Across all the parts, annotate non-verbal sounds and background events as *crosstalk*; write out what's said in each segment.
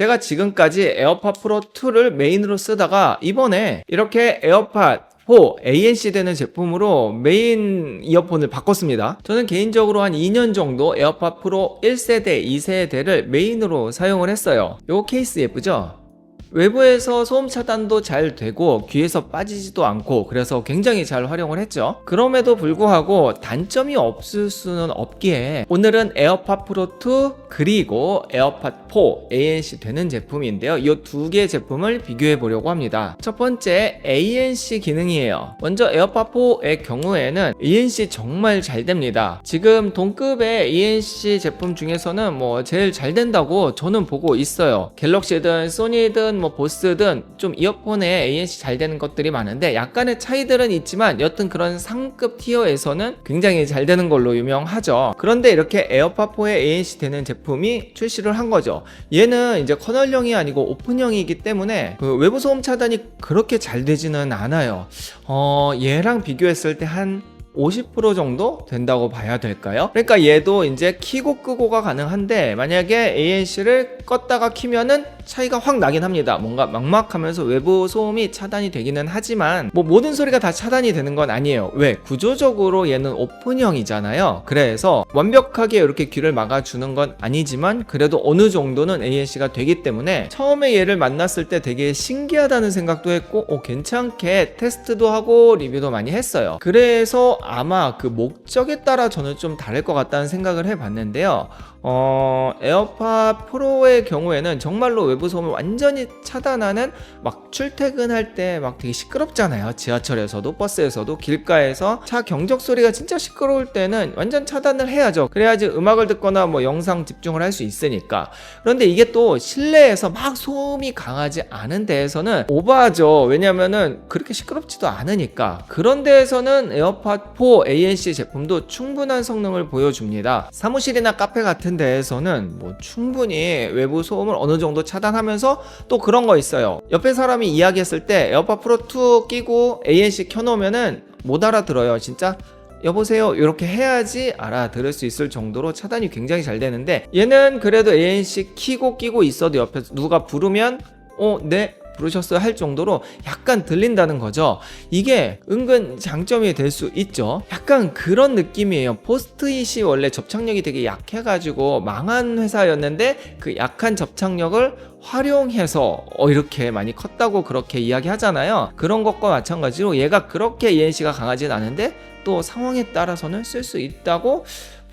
제가 지금까지 에어팟 프로 2를 메인으로 쓰다가 이번에 이렇게 에어팟 4 ANC 되는 제품으로 메인 이어폰을 바꿨습니다. 저는 개인적으로 한 2년 정도 에어팟 프로 1세대, 2세대를 메인으로 사용을 했어요. 요 케이스 예쁘죠? 외부에서 소음 차단도 잘 되고 귀에서 빠지지도 않고 그래서 굉장히 잘 활용을 했죠. 그럼에도 불구하고 단점이 없을 수는 없기에 오늘은 에어팟 프로 2 그리고 에어팟 4 ANC 되는 제품인데요. 이 두 개 제품을 비교해 보려고 합니다. 첫 번째 ANC 기능이에요. 먼저 에어팟 4의 경우에는 ANC 정말 잘 됩니다. 지금 동급의 ANC 제품 중에서는 뭐 제일 잘 된다고 저는 보고 있어요. 갤럭시든 소니든 뭐 보스든 좀 이어폰에 ANC 잘 되는 것들이 많은데 약간의 차이들은 있지만 여튼 그런 상급 티어에서는 굉장히 잘 되는 걸로 유명하죠. 그런데 이렇게 에어팟 4에 ANC 되는 제품이 출시를 한 거죠. 얘는 이제 커널형이 아니고 오픈형이기 때문에 그 외부 소음 차단이 그렇게 잘 되지는 않아요. 어, 얘랑 비교했을 때한 50% 정도 된다고 봐야 될까요? 그러니까 얘도 이제 키고 끄고가 가능한데 만약에 ANC를 껐다가 키면은 차이가 확 나긴 합니다. 뭔가 막막하면서 외부 소음이 차단이 되기는 하지만 뭐 모든 소리가 다 차단이 되는 건 아니에요. 왜? 구조적으로 얘는 오픈형이잖아요. 그래서 완벽하게 이렇게 귀를 막아주는 건 아니지만 그래도 어느 정도는 ANC가 되기 때문에 처음에 얘를 만났을 때 되게 신기하다는 생각도 했고 어, 괜찮게 테스트도 하고 리뷰도 많이 했어요. 그래서 아마 그 목적에 따라 저는 좀 다를 것 같다는 생각을 해봤는데요. 어, 에어팟 프로의 경우에는 정말로 외부 소음을 완전히 차단하는 막 출퇴근할 때 막 되게 시끄럽잖아요. 지하철에서도 버스에서도 길가에서 차 경적 소리가 진짜 시끄러울 때는 완전 차단을 해야죠. 그래야지 음악을 듣거나 뭐 영상 집중을 할 수 있으니까. 그런데 이게 또 실내에서 막 소음이 강하지 않은 데에서는 오버하죠. 왜냐면은 그렇게 시끄럽지도 않으니까. 그런 데에서는 에어팟 4 ANC 제품도 충분한 성능을 보여줍니다. 사무실이나 카페 같은 데에서는 뭐 충분히 외부 소음을 어느 정도 차단하면서 또 그런 거 있어요. 옆에 사람이 이야기했을 때 에어팟 프로 2 끼고 ANC 켜놓으면은 못 알아들어요. 진짜 여보세요 이렇게 해야지 알아들을 수 있을 정도로 차단이 굉장히 잘 되는데 얘는 그래도 ANC 키고 끼고 있어도 옆에서 누가 부르면 어 네 부르셨어요 할 정도로 약간 들린다는 거죠. 이게 은근 장점이 될 수 있죠. 약간 그런 느낌이에요. 포스트잇이 원래 접착력이 되게 약해가지고 망한 회사였는데 그 약한 접착력을 활용해서 어 이렇게 많이 컸다고 그렇게 이야기하잖아요. 그런 것과 마찬가지로 얘가 그렇게 ENC가 강하진 않은데 또 상황에 따라서는 쓸 수 있다고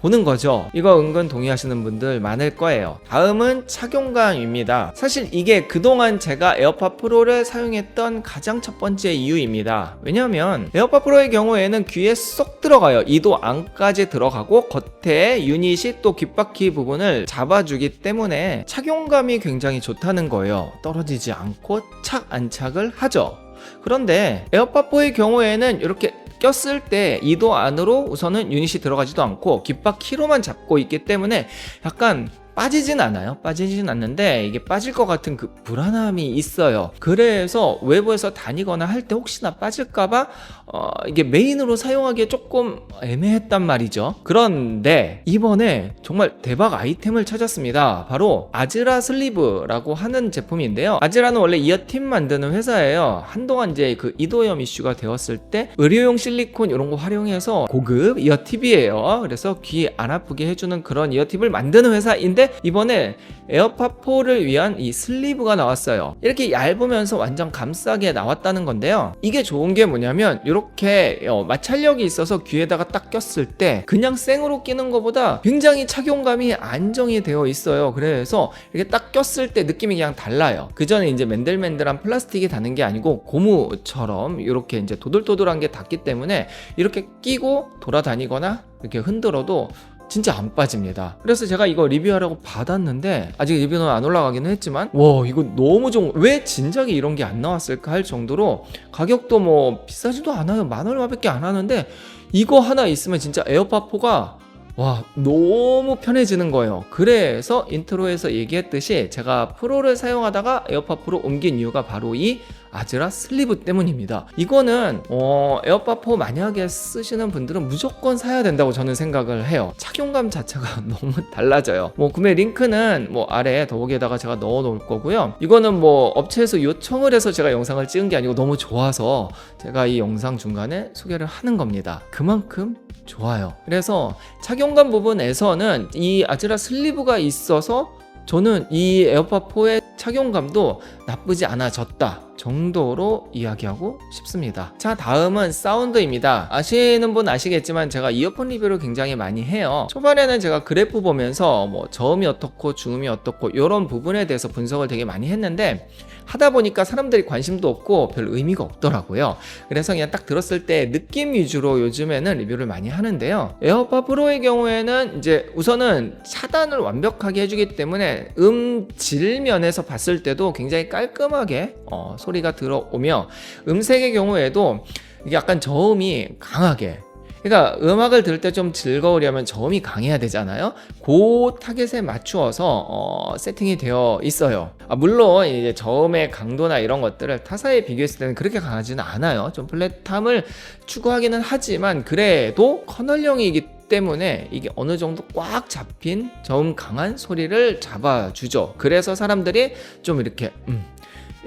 보는 거죠. 이거 은근 동의하시는 분들 많을 거예요. 다음은 착용감입니다. 사실 이게 그동안 제가 에어팟 프로를 사용했던 가장 첫 번째 이유입니다. 왜냐하면 에어팟 프로의 경우에는 귀에 쏙 들어가요. 이도 안까지 들어가고 겉에 유닛이 또 귓바퀴 부분을 잡아주기 때문에 착용감이 굉장히 좋다는 거예요. 떨어지지 않고 착 안착을 하죠. 그런데 에어팟 4의 경우에는 이렇게 꼈을 때 이도 안으로 우선은 유닛이 들어가지도 않고 귓바퀴로만 잡고 있기 때문에 약간 빠지진 않아요. 빠지진 않는데 이게 빠질 것 같은 그 불안함이 있어요. 그래서 외부에서 다니거나 할 때 혹시나 빠질까봐 어, 이게 메인으로 사용하기에 조금 애매했단 말이죠. 그런데 이번에 정말 대박 아이템을 찾았습니다. 바로 아즈라 슬리브라고 하는 제품인데요. 아즈라는 원래 이어팁 만드는 회사예요. 한동안 이제 그 이도염 이슈가 되었을 때 의료용 실리콘 이런 거 활용해서 고급 이어팁이에요. 그래서 귀 안 아프게 해주는 그런 이어팁을 만드는 회사인데 이번에 에어팟 4를 위한 이 슬리브가 나왔어요. 이렇게 얇으면서 완전 감싸게 나왔다는 건데요. 이게 좋은 게 뭐냐면 이렇게 어, 마찰력이 있어서 귀에다가 딱 꼈을 때 그냥 생으로 끼는 것보다 굉장히 착용감이 안정이 되어 있어요. 그래서 이렇게 딱 꼈을 때 느낌이 그냥 달라요. 그 전에 이제 맨들맨들한 플라스틱이 닿는 게 아니고 고무처럼 이렇게 이제 도돌도돌한 게 닿기 때문에 이렇게 끼고 돌아다니거나 이렇게 흔들어도 진짜 안 빠집니다. 그래서 제가 이거 리뷰하려고 받았는데 아직 리뷰는 안 올라가기는 했지만 와 이거 너무 좋은 왜 진작에 이런 게 안 나왔을까 할 정도로 가격도 뭐 비싸지도 않아요. 만 얼마밖에 안 하는데 이거 하나 있으면 진짜 에어팟 4가 와 너무 편해지는 거예요. 그래서 인트로에서 얘기했듯이 제가 프로를 사용하다가 에어팟 프로 옮긴 이유가 바로 이 아즈라 슬리브 때문입니다. 이거는 어, 에어팟 4 만약에 쓰시는 분들은 무조건 사야 된다고 저는 생각을 해요. 착용감 자체가 *laughs* 너무 달라져요. 뭐 구매 링크는 뭐 아래 더보기에다가 제가 넣어 놓을 거고요. 이거는 뭐 업체에서 요청을 해서 제가 영상을 찍은 게 아니고 너무 좋아서 제가 이 영상 중간에 소개를 하는 겁니다. 그만큼 좋아요. 그래서 착용감 부분에서는 이 아즈라 슬리브가 있어서 저는 이 에어팟 4의 착용감도 나쁘지 않아졌다 정도로 이야기하고 싶습니다. 자, 다음은 사운드입니다. 아시는 분 아시겠지만 제가 이어폰 리뷰를 굉장히 많이 해요. 초반에는 제가 그래프 보면서 뭐 저음이 어떻고 중음이 어떻고 이런 부분에 대해서 분석을 되게 많이 했는데 하다 보니까 사람들이 관심도 없고 별 의미가 없더라고요. 그래서 그냥 딱 들었을 때 느낌 위주로 요즘에는 리뷰를 많이 하는데요. 에어팟 프로의 경우에는 이제 우선은 차단을 완벽하게 해주기 때문에 음질 면에서 봤을 때도 굉장히 깔끔하게 어, 소리가 들어오며 음색의 경우에도 이게 약간 저음이 강하게 그러니까 음악을 들을 때 좀 즐거우려면 저음이 강해야 되잖아요. 그 타겟에 맞추어서 어, 세팅이 되어 있어요. 아, 물론 이제 저음의 강도나 이런 것들을 타사에 비교했을 때는 그렇게 강하지는 않아요. 좀 플랫함을 추구하기는 하지만 그래도 커널형이기 때문에 이게 어느 정도 꽉 잡힌 저음 강한 소리를 잡아주죠. 그래서 사람들이 좀 이렇게 음,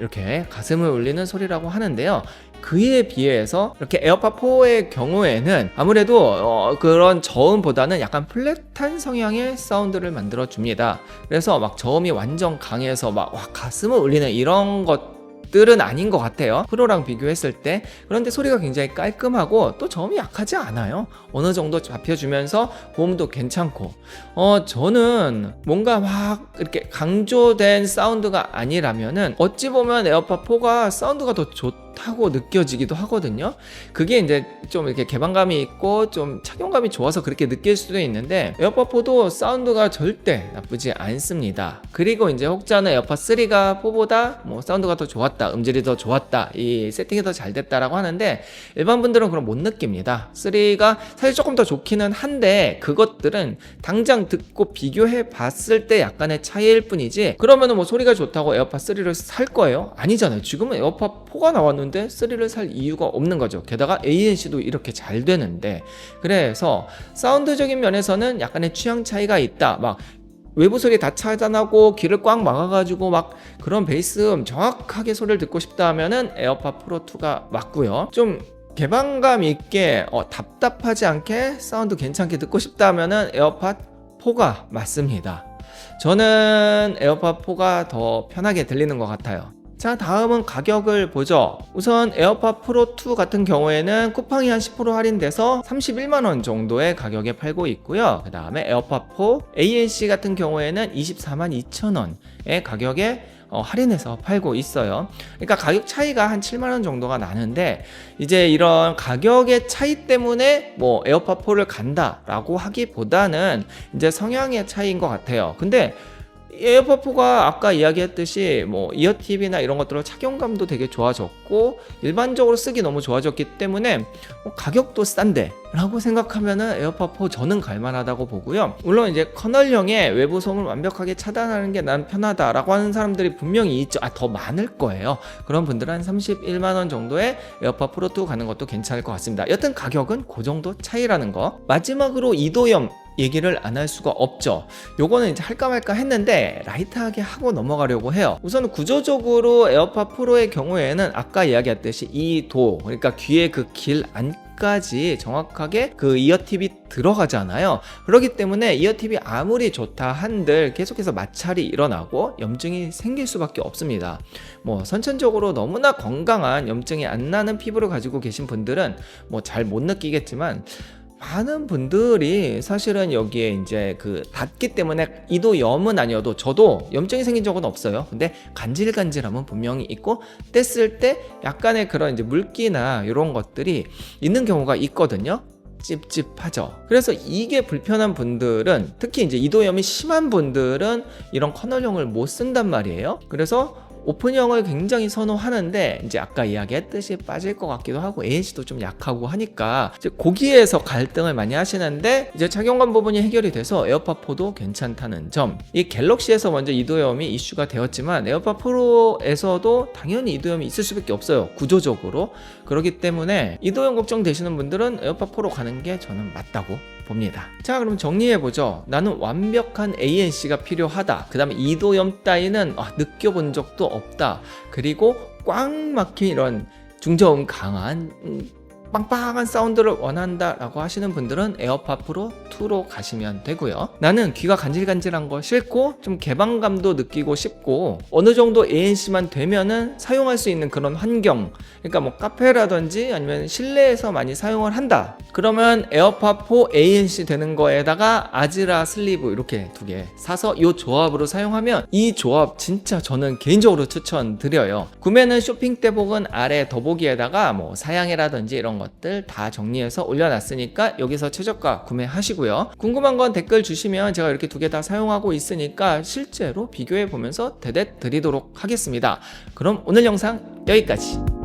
이렇게 가슴을 울리는 소리라고 하는데요. 그에 비해서 이렇게 에어팟 4의 경우에는 아무래도 어, 그런 저음보다는 약간 플랫한 성향의 사운드를 만들어 줍니다. 그래서 막 저음이 완전 강해서 막 와, 가슴을 울리는 이런 것 들은 아닌 것 같아요. 프로랑 비교했을 때. 그런데 소리가 굉장히 깔끔하고 또 저음이 약하지 않아요. 어느 정도 잡혀주면서 고음도 괜찮고. 어, 저는 뭔가 막 이렇게 강조된 사운드가 아니라면은 어찌 보면 에어팟 4가 사운드가 더 좋다 고 느껴지기도 하거든요. 그게 이제 좀 이렇게 개방감이 있고 좀 착용감이 좋아서 그렇게 느낄 수도 있는데 에어팟 4도 사운드가 절대 나쁘지 않습니다. 그리고 이제 혹자는 에어팟 3가 4보다 뭐 사운드가 더 좋았다, 음질이 더 좋았다, 이 세팅이 더 잘 됐다라고 하는데 일반 분들은 그럼 못 느낍니다. 3가 사실 조금 더 좋기는 한데 그것들은 당장 듣고 비교해 봤을 때 약간의 차이일 뿐이지 그러면은 뭐 소리가 좋다고 에어팟 3를 살 거예요? 아니잖아요. 지금은 에어팟 4가 나왔는데 3를 살 이유가 없는 거죠. 게다가 ANC도 이렇게 잘 되는데 그래서 사운드적인 면에서는 약간의 취향 차이가 있다. 막 외부 소리 다 차단하고 귀를 꽉 막아가지고 막 그런 베이스 정확하게 소리를 듣고 싶다 하면은 에어팟 프로 2가 맞고요. 좀 개방감 있게 어, 답답하지 않게 사운드 괜찮게 듣고 싶다 하면은 에어팟 4가 맞습니다. 저는 에어팟 4가 더 편하게 들리는 것 같아요. 자 다음은 가격을 보죠 우선 에어팟 프로 2 같은 경우에는 쿠팡이 한 10% 할인돼서 31만원 정도의 가격에 팔고 있고요 그 다음에 에어팟 4 ANC 같은 경우에는 24만 2천원의 가격에 어, 할인해서 팔고 있어요. 그러니까 가격 차이가 한 7만 원 정도가 나는데 이제 이런 가격의 차이 때문에 뭐 에어팟 4를 간다라고 하기보다는 이제 성향의 차이인 것 같아요. 근데 에어팟4가 아까 이야기했듯이 뭐 이어팁이나 이런 것들로 착용감도 되게 좋아졌고 일반적으로 쓰기 너무 좋아졌기 때문에 뭐 가격도 싼데 라고 생각하면은 에어팟 4 저는 갈만하다고 보고요. 물론 이제 커널형의 외부 소음을 완벽하게 차단하는 게 난 편하다라고 하는 사람들이 분명히 있죠. 아 더 많을 거예요. 그런 분들은 한 31만원 정도의 에어팟 프로2 가는 것도 괜찮을 것 같습니다. 여튼 가격은 그 정도 차이라는 거. 마지막으로 이도염 얘기를 안 할 수가 없죠. 요거는 이제 할까 말까 했는데 라이트하게 하고 넘어가려고 해요. 우선 구조적으로 에어팟 프로의 경우에는 아까 이야기했듯이 이 도 그러니까 귀의 그길 안 까지 정확하게 그 이어팁이 들어가잖아요. 그렇기 때문에 이어팁이 아무리 좋다 한들 계속해서 마찰이 일어나고 염증이 생길 수밖에 없습니다. 뭐 선천적으로 너무나 건강한 염증이 안 나는 피부를 가지고 계신 분들은 뭐 잘 못 느끼겠지만 많은 분들이 사실은 여기에 이제 그 닿기 때문에 이도 염은 아니어도 저도 염증이 생긴 적은 없어요. 근데 간질간질함은 분명히 있고 뗐을 때 약간의 그런 이제 물기나 이런 것들이 있는 경우가 있거든요. 찝찝하죠. 그래서 이게 불편한 분들은 특히 이제 이도염이 심한 분들은 이런 커널형을 못 쓴단 말이에요. 그래서 오픈형을 굉장히 선호하는데 이제 아까 이야기했듯이 빠질 것 같기도 하고 ANC도 좀 약하고 하니까 이제 거기에서 갈등을 많이 하시는데 이제 착용감 부분이 해결이 돼서 에어팟 4도 괜찮다는 점. 이 갤럭시에서 먼저 이도염이 이슈가 되었지만 에어팟 프로에서도 당연히 이도염이 있을 수밖에 없어요. 구조적으로. 그렇기 때문에 이도염 걱정되시는 분들은 에어팟 프로 가는 게 저는 맞다고 봅니다. 자, 그럼 정리해보죠. 나는 완벽한 ANC가 필요하다. 그 다음에 이도염 따위는 아, 느껴본 적도 없다. 그리고 꽉 막힌 이런 중저음 강한 음, 빵빵한 사운드를 원한다라고 하시는 분들은 에어팟 프로 2로 가시면 되고요. 나는 귀가 간질간질한 거 싫고 좀 개방감도 느끼고 싶고 어느 정도 ANC만 되면은 사용할 수 있는 그런 환경 그러니까 뭐 카페라든지 아니면 실내에서 많이 사용을 한다. 그러면 에어팟 4 ANC 되는 거에다가 아지라 슬리브 이렇게 두 개 사서 이 조합으로 사용하면 이 조합 진짜 저는 개인적으로 추천드려요. 구매는 쇼핑 대복은 아래 더보기에다가 뭐 사양이라든지 이런 것들 다 정리해서 올려놨으니까 여기서 최저가 구매하시고요. 궁금한 건 댓글 주시면 제가 이렇게 두 개 다 사용하고 있으니까 실제로 비교해 보면서 대댓 드리도록 하겠습니다. 그럼 오늘 영상 여기까지.